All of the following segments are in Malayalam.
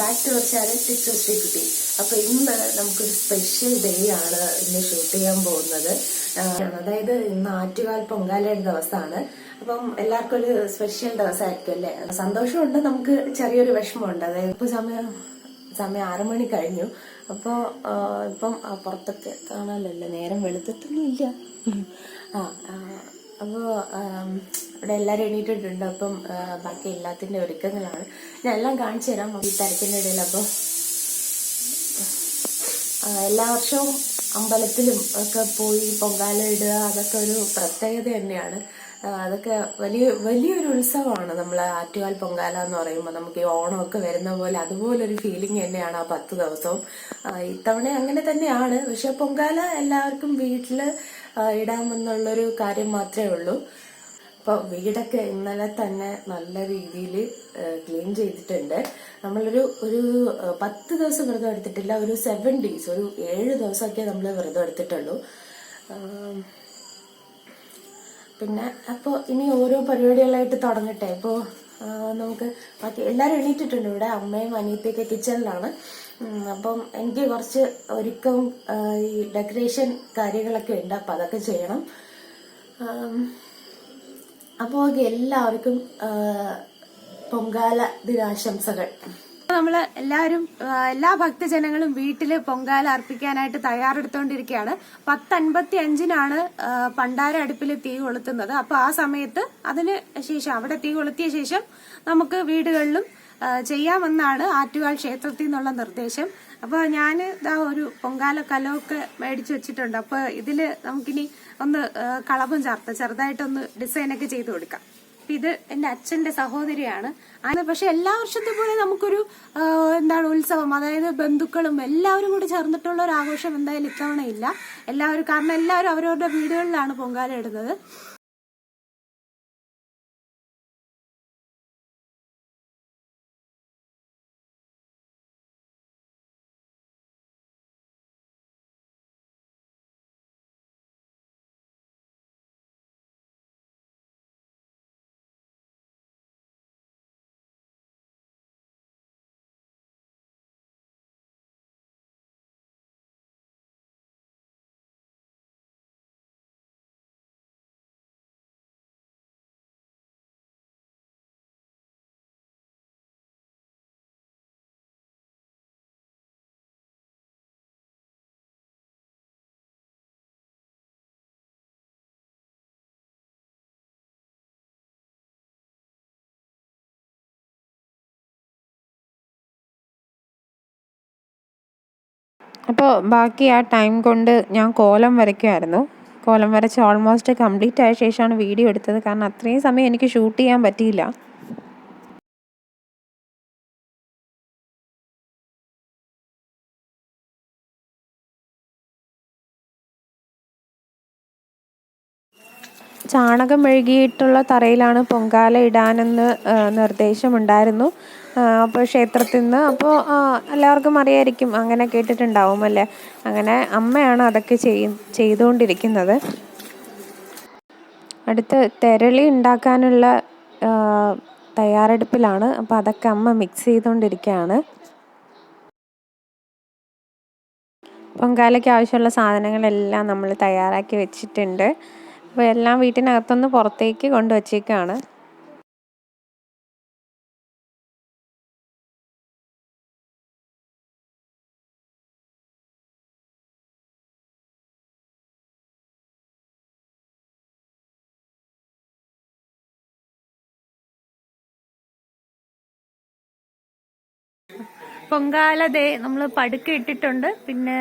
ബാക്ക് ടു അവർ ചാനൽ ടിക്സ് കുട്ടി അപ്പൊ ഇന്ന് നമുക്കൊരു സ്പെഷ്യൽ ഡേ ആണ് ഇന്ന് ഷൂട്ട് ചെയ്യാൻ പോകുന്നത്. അതായത് ഇന്ന് ആറ്റുകാൽ പൊങ്കാലയുടെ ദിവസമാണ്. അപ്പം എല്ലാവർക്കും ഒരു സ്പെഷ്യൽ ദിവസമായിരിക്കും അല്ലേ? സന്തോഷമുണ്ട് നമുക്ക് ചെറിയൊരു വിഷമമുണ്ട്. അതായത് ഇപ്പൊ സമയം സമയം ആറു മണി കഴിഞ്ഞു. അപ്പോൾ ഇപ്പം പുറത്തൊക്കെ കാണാനല്ലോ? നേരം വെളുത്തിട്ടൊന്നും ഇല്ല ആ ആ, അപ്പോ ആം, ഇവിടെ എല്ലാവരും എണീറ്റിട്ടുണ്ട്. അപ്പം ബാക്കി എല്ലാത്തിന്റെ ഒരുക്കങ്ങളാണ്. ഞാൻ എല്ലാം കാണിച്ചു തരാം ഈ തിരക്കിന്റെ ഇടയിൽ. അപ്പോൾ എല്ലാ വർഷവും അമ്പലത്തിലും ഒക്കെ പോയി പൊങ്കാല ഇടുക അതൊക്കെ ഒരു പ്രത്യേകത തന്നെയാണ്. അതൊക്കെ വലിയ വലിയൊരു ഉത്സവമാണ് നമ്മൾ ആറ്റുകാൽ പൊങ്കാല എന്ന് പറയുമ്പോൾ. നമുക്ക് ഈ ഓണമൊക്കെ വരുന്ന പോലെ അതുപോലൊരു ഫീലിംഗ് തന്നെയാണ് ആ പത്ത് ദിവസവും. ഇത്തവണ അങ്ങനെ തന്നെയാണ്. പക്ഷെ പൊങ്കാല എല്ലാവർക്കും വീട്ടിൽ ആ, ഇടാമെന്നുള്ളൊരു കാര്യം മാത്രമേ ഉള്ളൂ. അപ്പോൾ വീടൊക്കെ ഇന്നലെ തന്നെ നല്ല രീതിയിൽ ക്ലീൻ ചെയ്തിട്ടുണ്ട്. നമ്മളൊരു ഒരു പത്ത് ദിവസം വ്രതം എടുത്തിട്ടില്ല ഒരു സെവൻ ഡേയ്സ് ഒരു ഏഴ് ദിവസമൊക്കെ നമ്മൾ വ്രതം എടുത്തിട്ടുള്ളൂ. പിന്നെ അപ്പോൾ ഇനി ഓരോ പരിപാടികളായിട്ട് തുടങ്ങട്ടെ? ഇപ്പോൾ നമുക്ക് ബാക്കി എല്ലാവരും എണീറ്റിട്ടുണ്ട് ഇവിടെ? അമ്മയും അനിയത്തിയൊക്കെ കിച്ചണിലാണ് അപ്പം എനിക്ക് കുറച്ച് ഒരുക്കവും ഈ ഡെക്കറേഷൻ കാര്യങ്ങളൊക്കെ ഉണ്ട് അപ്പം അതൊക്കെ ചെയ്യണം. അപ്പോൾ അപ്പോൾ എല്ലാവർക്കും പൊങ്കാല ദിനാശംസകൾ. നമ്മൾ എല്ലാവരും എല്ലാ ഭക്തജനങ്ങളും വീട്ടിൽ പൊങ്കാല അർപ്പിക്കാനായിട്ട് തയ്യാറെടുത്തോണ്ടിരിക്കുകയാണ് പത്തൻപത്തി അഞ്ചിനാണ് പണ്ടാര അടുപ്പിൽ തീ കൊളുത്തുന്നത്. അപ്പോൾ ആ സമയത്ത് അതിന് ശേഷം അവിടെ തീ കൊളുത്തിയ ശേഷം നമുക്ക് വീടുകളിലും ചെയ്യാമെന്നാണ് ആറ്റുകാൽ ക്ഷേത്രത്തിൽ നിന്നുള്ള നിർദ്ദേശം. അപ്പോൾ ഞാൻ ഇതാ ഒരു പൊങ്കാല കലമൊക്കെ മേടിച്ചു വെച്ചിട്ടുണ്ട്. അപ്പോൾ ഇതിൽ നമുക്കിനി ഒന്ന് കളവും ചേർത്ത് ചെറുതായിട്ടൊന്ന് ഡിസൈനൊക്കെ ചെയ്ത് കൊടുക്കാം. ഇത് എന്റെ അച്ഛന്റെ സഹോദരിയാണ്. അങ്ങനെ പക്ഷെ എല്ലാ വർഷത്തെ പോലെ നമുക്കൊരു എന്താണ് ഉത്സവം അതായത് ബന്ധുക്കളും എല്ലാവരും കൂടി ചേർന്നിട്ടുള്ള ഒരു ആഘോഷം എന്തായാലും ഇത്തവണ ഇല്ല. എല്ലാവരും കാരണം എല്ലാവരും അവരവരുടെ വീടുകളിലാണ് പൊങ്കാല ഇടുന്നത്. അപ്പോൾ ബാക്കി ആ ടൈം കൊണ്ട് ഞാൻ കോലം വരയ്ക്കുമായിരുന്നു. കോലം വരച്ച് ഓൾമോസ്റ്റ് കംപ്ലീറ്റ് ആയ ശേഷമാണ് വീഡിയോ എടുത്തത്. കാരണം അത്രയും സമയം എനിക്ക് ഷൂട്ട് ചെയ്യാൻ പറ്റിയില്ല. ചാണകം മെഴുകിയിട്ടുള്ള തറയിലാണ് പൊങ്കാല ഇടാനെന്ന് നിർദ്ദേശമുണ്ടായിരുന്നു. അപ്പോൾ ക്ഷേത്രത്തിൽ നിന്ന് അപ്പോൾ എല്ലാവർക്കും അറിയായിരിക്കും അങ്ങനെ കേട്ടിട്ടുണ്ടാവും അല്ലേ? അങ്ങനെ അമ്മയാണ് അതൊക്കെ ചെയ് ചെയ്തുകൊണ്ടിരിക്കുന്നത്. അടുത്ത് തെരളി ഉണ്ടാക്കാനുള്ള തയ്യാറെടുപ്പിലാണ്. അപ്പോൾ അതൊക്കെ അമ്മ മിക്സ് ചെയ്തുകൊണ്ടിരിക്കുകയാണ്. പൊങ്കാലയ്ക്ക് ആവശ്യമുള്ള സാധനങ്ങളെല്ലാം നമ്മൾ തയ്യാറാക്കി വെച്ചിട്ടുണ്ട്. അപ്പോൾ എല്ലാം വീട്ടിനകത്തുനിന്ന് പുറത്തേക്ക് കൊണ്ടുവച്ചേക്കാണ് പൊങ്കാല ദേ നമ്മൾ പടുക്ക ഇട്ടിട്ടുണ്ട്. പിന്നെ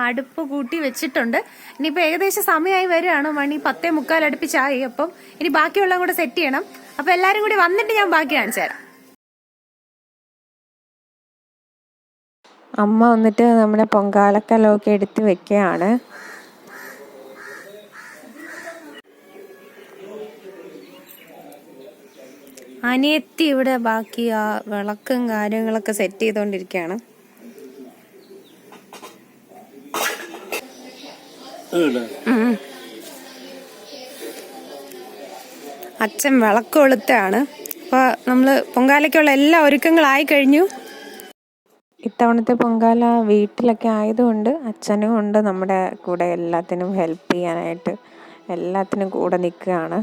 അടുപ്പ് കൂട്ടി വെച്ചിട്ടുണ്ട്. ഇനിയിപ്പോൾ ഏകദേശം സമയമായി വരികയാണ്. മണി പത്തേ മുക്കാൽ അടുപ്പിച്ചായി അപ്പം. ഇനി ബാക്കിയുള്ള കൂടെ സെറ്റ് ചെയ്യണം. അപ്പം എല്ലാവരും കൂടി വന്നിട്ട് ഞാൻ ബാക്കി കാണിച്ചു തരാം. അമ്മ വന്നിട്ട് നമ്മുടെ പൊങ്കാലക്കലമൊക്കെ എടുത്ത് വെക്കുകയാണ്. അനിയത്തി ഇവിടെ ബാക്കി ആ വിളക്കും കാര്യങ്ങളൊക്കെ സെറ്റ് ചെയ്തോണ്ടിരിക്കാണ് ഉം. അച്ഛൻ വിളക്ക് കൊളുത്താണ്. അപ്പൊ നമ്മൾ പൊങ്കാലയ്ക്കുള്ള എല്ലാ ഒരുക്കങ്ങളായി കഴിഞ്ഞു. ഇത്തവണത്തെ പൊങ്കാല വീട്ടിലൊക്കെ ആയതുകൊണ്ട് അച്ഛനും ഉണ്ട് നമ്മുടെ കൂടെ എല്ലാത്തിനും ഹെൽപ്പ് ചെയ്യാനായിട്ട്. എല്ലാത്തിനും കൂടെ നിൽക്കുകയാണ്.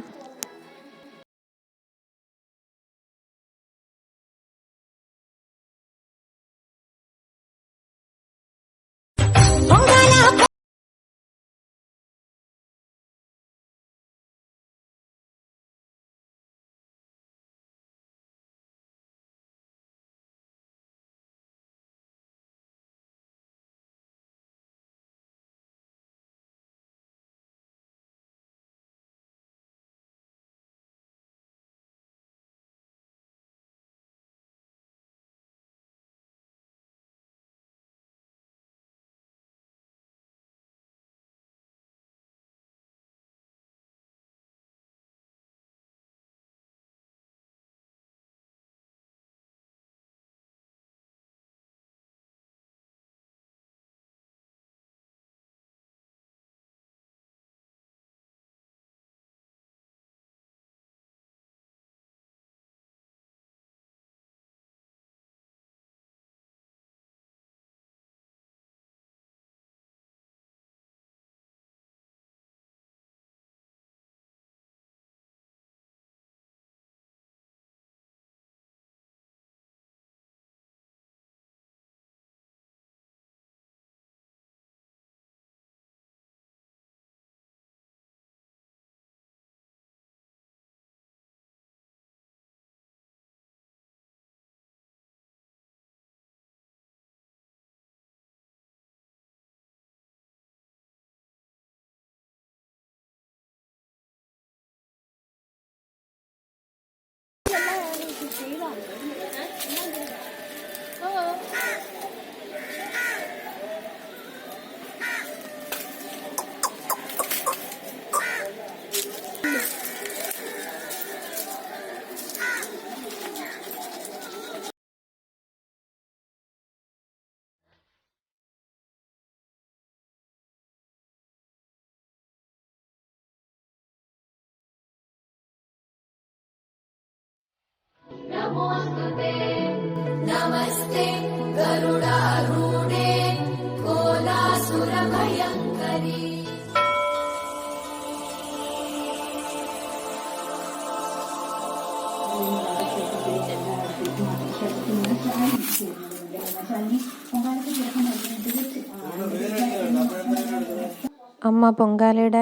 അമ്മ പൊങ്കാലയുടെ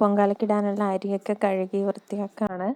പൊങ്കാലക്കിടാനുള്ള അരിയൊക്കെ കഴുകി വൃത്തിയാക്കാണ്.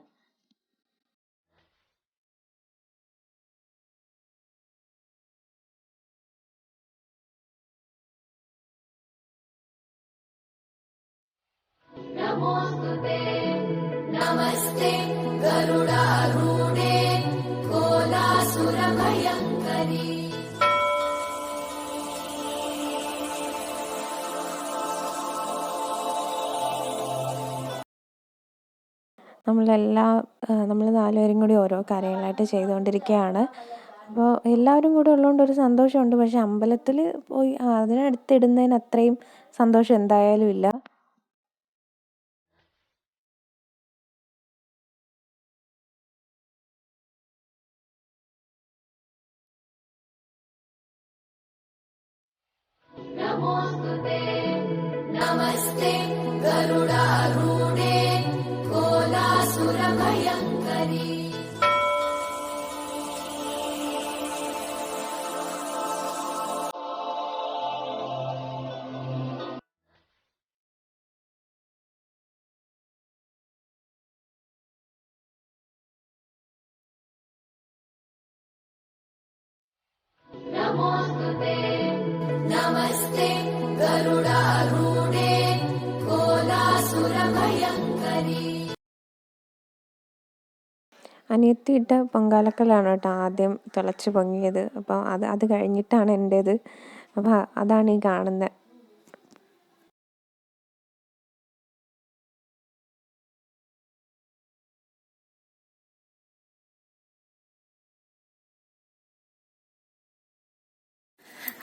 നമ്മളെല്ലാ നമ്മൾ നാലുപേരും കൂടി ഓരോ കാര്യങ്ങളായിട്ട് ചെയ്തുകൊണ്ടിരിക്കുകയാണ്. അപ്പോൾ എല്ലാവരും കൂടെ ഉള്ളതുകൊണ്ട് ഒരു സന്തോഷമുണ്ട്. പക്ഷെ അമ്പലത്തിൽ പോയി അതിനടുത്തിടുന്നതിന് അത്രയും സന്തോഷം എന്തായാലും ഇല്ല. അനിയത്തിയിട്ട പൊങ്കാലക്കല്ലാണ് കേട്ടോ ആദ്യം തിളച്ച് പൊങ്ങിയത്. അപ്പോൾ അത് അത് കഴിഞ്ഞിട്ടാണ് എന്റേത് അപ്പോൾ അതാണ് ഈ കാണുന്നത്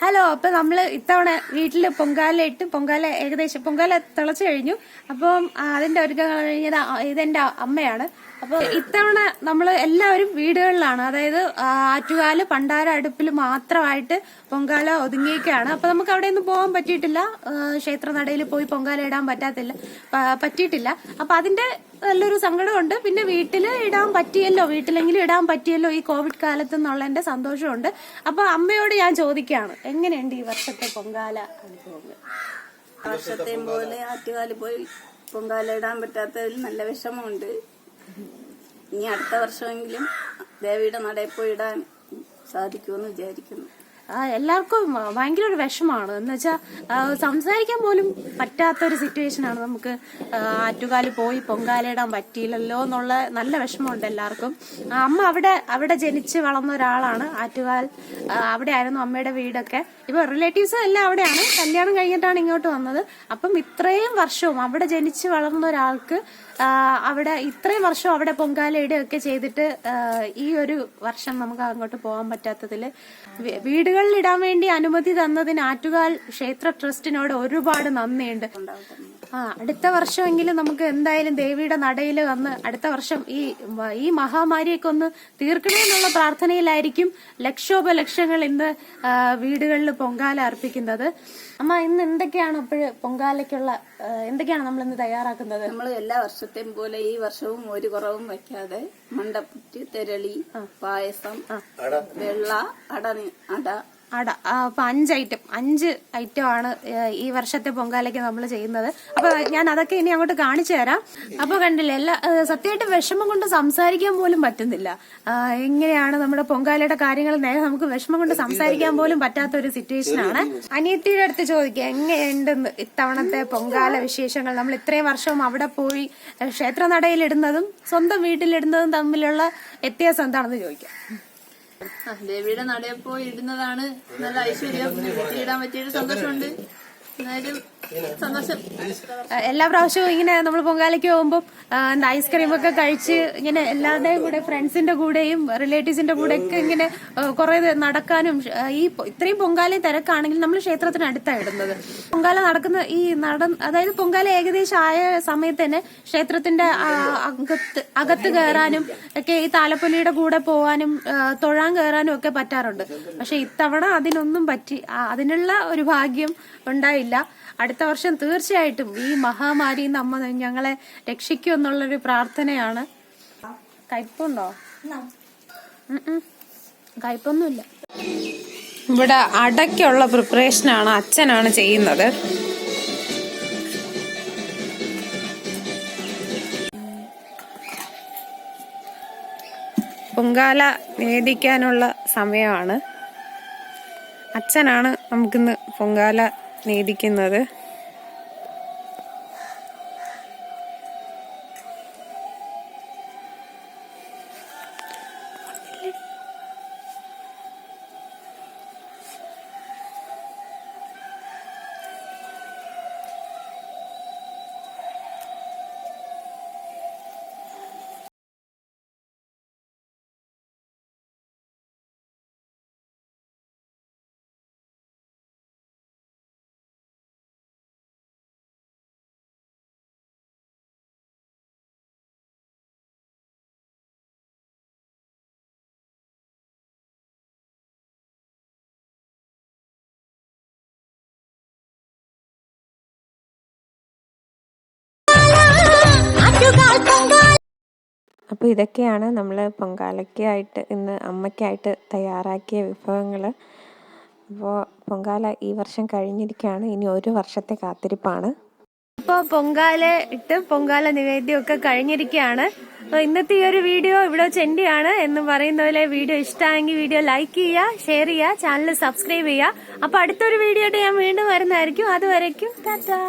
ഹലോ അപ്പൊ നമ്മൾ ഇത്തവണ വീട്ടിൽ പൊങ്കാല ഇട്ട് പൊങ്കാല ഏകദേശം പൊങ്കാല തിളച്ചു കഴിഞ്ഞു. അപ്പം അതിന്റെ ഒരുക്കങ്ങൾ കഴിഞ്ഞത് ഇതെന്റെ അമ്മയാണ്. അപ്പൊ ഇത്തവണ നമ്മൾ എല്ലാവരും വീടുകളിലാണ്. അതായത് ആറ്റുകാൽ പണ്ടാര അടുപ്പിൽ മാത്രമായിട്ട് പൊങ്കാല ഒതുങ്ങിയൊക്കെയാണ് അപ്പൊ നമുക്ക് അവിടെ ഒന്നും പോകാൻ പറ്റിയിട്ടില്ല. ക്ഷേത്രനടയിൽ പോയി പൊങ്കാല ഇടാൻ പറ്റാത്തില്ല. പറ്റിയിട്ടില്ല. അപ്പൊ അതിന്റെ നല്ലൊരു സങ്കടമുണ്ട്. പിന്നെ വീട്ടിൽ ഇടാൻ പറ്റിയല്ലോ. വീട്ടിലെങ്കിലും ഇടാൻ പറ്റിയല്ലോ ഈ കോവിഡ് കാലത്ത് എന്നുള്ളതിന്റെ സന്തോഷമുണ്ട്. അപ്പൊ അമ്മയോട് ഞാൻ ചോദിക്കുകയാണ് എങ്ങനെയുണ്ട് ഈ വർഷത്തെ പൊങ്കാല അനുഭവങ്ങൾ? വർഷത്തെയും പോലെ ആറ്റുകാൽ പോയി പൊങ്കാല ഇടാൻ പറ്റാത്തതിൽ നല്ല വിഷമമുണ്ട്. ഇനി അടുത്ത വർഷമെങ്കിലും ദേവിയുടെ നടയിൽ പോയി ഇടാൻ സാധിക്കുമെന്ന് വിചാരിക്കുന്നു. എല്ലാവർക്കും ഭയങ്കര ഒരു വിഷമാണ്. എന്ന് വെച്ചാൽ സംസാരിക്കാൻ പോലും പറ്റാത്ത ഒരു സിറ്റുവേഷൻ ആണ് നമുക്ക് ആ, ആറ്റുകാലിൽ പോയി പൊങ്കാലയിടാൻ പറ്റിയില്ലല്ലോ എന്നുള്ള നല്ല വിഷമമുണ്ട് എല്ലാവർക്കും. അമ്മ അവിടെ അവിടെ ജനിച്ച് വളർന്ന ഒരാളാണ് ആറ്റുകാൽ. അവിടെ അവിടെയായിരുന്നു അമ്മയുടെ വീടൊക്കെ. ഇപ്പൊ റിലേറ്റീവ്സ് എല്ലാം അവിടെയാണ്. കല്യാണം കഴിഞ്ഞിട്ടാണ് ഇങ്ങോട്ട് വന്നത്. അപ്പം ഇത്രയും വർഷവും അവിടെ ജനിച്ച് വളർന്ന ഒരാൾക്ക് അവിടെ ഇത്രയും വർഷം അവിടെ പൊങ്കാല ഇടുകയൊക്കെ ചെയ്തിട്ട് ഈ ഒരു വർഷം നമുക്ക് അങ്ങോട്ട് പോകാൻ പറ്റാത്തതിൽ വീടുകളിൽ ഇടാൻ വേണ്ടി അനുമതി തന്നതിന് ആറ്റുകാൽ ക്ഷേത്ര ട്രസ്റ്റിനോട് ഒരുപാട് നന്ദിയുണ്ട്. ആ അടുത്ത വർഷമെങ്കിലും നമുക്ക് എന്തായാലും ദേവിയുടെ നടയിൽ വന്ന് അടുത്ത വർഷം ഈ ഈ മഹാമാരിയൊക്കെ ഒന്ന് തീർക്കണമെന്നുള്ള പ്രാർത്ഥനയിലായിരിക്കും ലക്ഷോപലക്ഷങ്ങൾ ഇന്ന് വീടുകളിൽ പൊങ്കാല അർപ്പിക്കുന്നത്. അമ്മ ഇന്ന് എന്തൊക്കെയാണ് അപ്പോൾ പൊങ്കാലയ്ക്കുള്ള എന്തൊക്കെയാണ് നമ്മൾ ഇന്ന് തയ്യാറാക്കുന്നത്? നമ്മൾ എല്ലാ വർഷത്തെയും പോലെ ഈ വർഷവും ഒരു കുറവും വയ്ക്കാതെ മണ്ടപ്പുറ്റ് തെരളി പായസം വെള്ള അടനി അട. അട അപ്പൊ അഞ്ച് ഐറ്റം അഞ്ച് ഐറ്റം ആണ് ഈ വർഷത്തെ പൊങ്കാലയ്ക്ക് നമ്മൾ ചെയ്യുന്നത്. അപ്പൊ ഞാൻ അതൊക്കെ ഇനി അങ്ങോട്ട് കാണിച്ചു തരാം. അപ്പൊ കണ്ടില്ലേ എല്ലാ സത്യമായിട്ട് വിഷമം കൊണ്ട് സംസാരിക്കാൻ പോലും പറ്റുന്നില്ല. എങ്ങനെയാണ് നമ്മുടെ പൊങ്കാലയുടെ കാര്യങ്ങൾ നേരെ നമുക്ക് വിഷമം കൊണ്ട് സംസാരിക്കാൻ പോലും പറ്റാത്ത ഒരു സിറ്റുവേഷൻ ആണ്. അനിയത്തിയുടെ അടുത്ത് ചോദിക്കുക എങ്ങനെയുണ്ടെന്ന് ഇത്തവണത്തെ പൊങ്കാല വിശേഷങ്ങൾ? നമ്മൾ ഇത്രയും വർഷവും അവിടെ പോയി ക്ഷേത്ര ക്ഷേത്രനടയിൽ ഇടുന്നതും സ്വന്തം വീട്ടിലിടുന്നതും തമ്മിലുള്ള വ്യത്യാസം എന്താണെന്ന് ചോദിക്കാം. ദേവിയുടെ നടയിൽ പോയി ഇടുന്നതാണ്. നല്ല ഐശ്വര്യം. ഇടാൻ പറ്റിയൊരു സന്തോഷമുണ്ട്. എന്നാലും സന്തോഷം. എല്ലാ പ്രാവശ്യവും ഇങ്ങനെ നമ്മൾ പൊങ്കാലയ്ക്ക് പോകുമ്പോൾ എന്താ ഐസ്ക്രീം ഒക്കെ കഴിച്ച് ഇങ്ങനെ എല്ലാവരുടെയും കൂടെ ഫ്രണ്ട്സിന്റെ കൂടെയും റിലേറ്റീവ്സിന്റെ കൂടെ ഒക്കെ ഇങ്ങനെ കുറെ നടക്കാനും ഈ ഇത്രയും പൊങ്കാല തിരക്കാണെങ്കിൽ നമ്മൾ ക്ഷേത്രത്തിന് അടുത്താണ് ഇടുന്നത്. പൊങ്കാല നടക്കുന്ന ഈ നട അതായത് പൊങ്കാല ഏകദേശം ആയ സമയത്ത് തന്നെ ക്ഷേത്രത്തിന്റെ അകത്ത് അകത്ത് കയറാനും ഒക്കെ ഈ താലപ്പൊലിയുടെ കൂടെ പോവാനും തൊഴാൻ കയറാനും ഒക്കെ പറ്റാറുണ്ട്. പക്ഷെ ഇത്തവണ അതിനൊന്നും പറ്റി അതിനുള്ള ഒരു ഭാഗ്യം ഉണ്ടായില്ല. അടുത്ത വർഷം തീർച്ചയായിട്ടും ഈ മഹാമാരി നിന്ന് അമ്മ ഞങ്ങളെ രക്ഷിക്കൂ എന്നുള്ളൊരു പ്രാർത്ഥനയാണ്. കയ്പുണ്ടോ. കയ്പൊന്നുമില്ല. ഇവിടെ അടയ്ക്കുള്ള പ്രിപ്പറേഷനാണ് അച്ഛനാണ് ചെയ്യുന്നത്. പൊങ്കാല നേദിക്കാനുള്ള സമയമാണ്. അച്ഛനാണ് നമുക്കിന്ന് പൊങ്കാല നേദിക്കുന്നത് അപ്പോൾ ഇതൊക്കെയാണ് നമ്മൾ പൊങ്കാലയ്ക്കായിട്ട് ഇന്ന് അമ്മയ്ക്കായിട്ട് തയ്യാറാക്കിയ വിഭവങ്ങൾ. അപ്പോൾ പൊങ്കാല ഈ വർഷം കഴിഞ്ഞിരിക്കുകയാണ്. ഇനി ഒരു വർഷത്തെ കാത്തിരിപ്പാണ്. അപ്പോൾ പൊങ്കാല ഇട്ട് പൊങ്കാല നിവേദ്യമൊക്കെ കഴിഞ്ഞിരിക്കുകയാണ്. അപ്പോൾ ഇന്നത്തെ ഈ ഒരു വീഡിയോ ഇവിടെ ചെണ്ടിയാണ് എന്ന് പറയുന്ന പോലെ വീഡിയോ ഇഷ്ടമായെങ്കിൽ വീഡിയോ ലൈക്ക് ചെയ്യുക ഷെയർ ചെയ്യുക ചാനൽ സബ്സ്ക്രൈബ് ചെയ്യുക. അപ്പോൾ അടുത്തൊരു വീഡിയോ ഞാൻ വീണ്ടും വരുന്നതായിരിക്കും. അതുവരയ്ക്കും ടാറ്റാ.